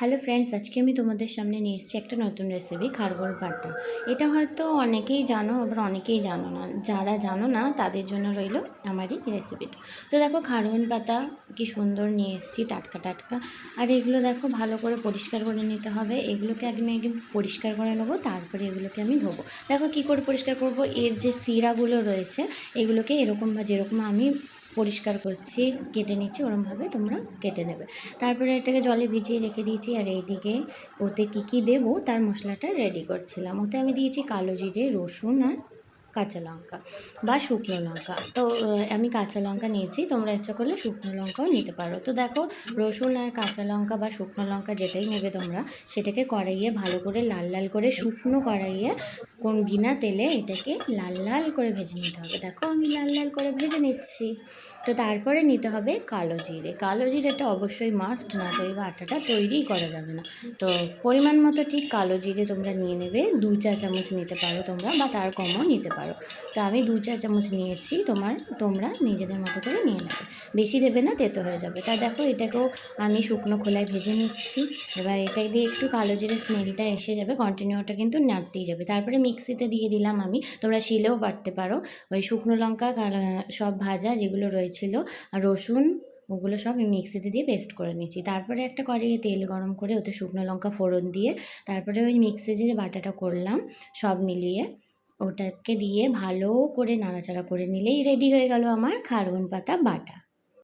Hello friends, আজকে আমি তোমাদের সামনে নিয়ে এসেছি একটা নতুন রেসিপি খারগোল পাটা এটা হয়তো অনেকেই জানো, আবার অনেকেই জানো না। যারা জানো না, তাদের জন্য রইল আমারই রেসিপিটা তো দেখো খারগোল পাতা কি সুন্দর নিয়ে এসেছি, টাটকা টাটকা। আর এগুলো দেখো, ভালো করে পরিষ্কার করে নিতে হবে। এগুলোকে আগে আমি আগে পরিষ্কার করে নেব, তারপরে এগুলোকে আমি ধোবো। দেখো, কী করে পরিষ্কার করব? এর যে শিরাগুলো রয়েছে, এগুলোকে এরকম বা যেরকম আমি পরিষ্কার করছি, কেটে নিচ্ছি, ওরমভাবে তোমরা কেটে নেবে। তারপরে এটাকে জলে ভিজিয়ে রেখে দিয়েছি, আর এইদিকে ওতে কী কী দেবো, তার মশলাটা রেডি করছিলাম। ওতে আমি দিয়েছি কালো জিরে, রসুন আর কাঁচা লঙ্কা বা শুকনো লঙ্কা। তো আমি কাঁচা লঙ্কা নিয়েছি, তোমরা ইচ্ছা করলে শুকনো লঙ্কাও নিতে পারো। তো দেখো, রসুন আর কাঁচা লঙ্কা বা শুকনো লঙ্কা যেটাই নেবে তোমরা, সেটাকে কড়াইয়ে ভালো করে লাল লাল করে শুকনো কড়াইয়ে কোন বিনা তেলে এটাকে লাল লাল করে ভেজে নিতে হবে। দেখো, আমি লাল লাল করে ভেজে নিচ্ছি। তো তারপরে নিতে হবে কালো জিরে। কালো জিরেটা অবশ্যই মাস্ট না এই আটাটা তৈরিই করা যাবে না। তো পরিমাণ মতো ঠিক কালো জিরে তোমরা নিয়ে নেবে, দু চা চামচ নিতে পারো তোমরা বা তার কমও নিতে পারো। তো আমি দু চা চামচ নিয়েছি, তোমার, তোমরা নিজেদের মতো করে নিয়ে নেবে। বেশি দেবে না, তেতো হয়ে যাবে। তা দেখো, এটাকেও আমি শুকনো খোলায় ভেজে নিচ্ছি। এবার এটা দিয়ে একটু কালো জিরে স্মেলটা এসে যাবে কন্টিনিউটা কিন্তু নাড়তেই যাবে। তারপরে মিক্সিতে দিয়ে দিলাম আমি, তোমরা শিলেও বাটতে পারো। ওই শুকনো লঙ্কা সব ভাজা যেগুলো রয়েছিল আর রসুন, ওগুলো সব মিক্সিতে দিয়ে পেস্ট করে নিয়েছি। তারপরে একটা কড়াইয়ে তেল গরম করে ওতে শুকনো লঙ্কা ফোড়ন দিয়ে, তারপরে ওই মিক্সি যে বাটাটা করলাম সব মিলিয়ে, ওটাকে দিয়ে ভালো করে নাড়াচাড়া করে নিলেই রেডি হয়ে গেল আমার খারগুন পাতা বাটা।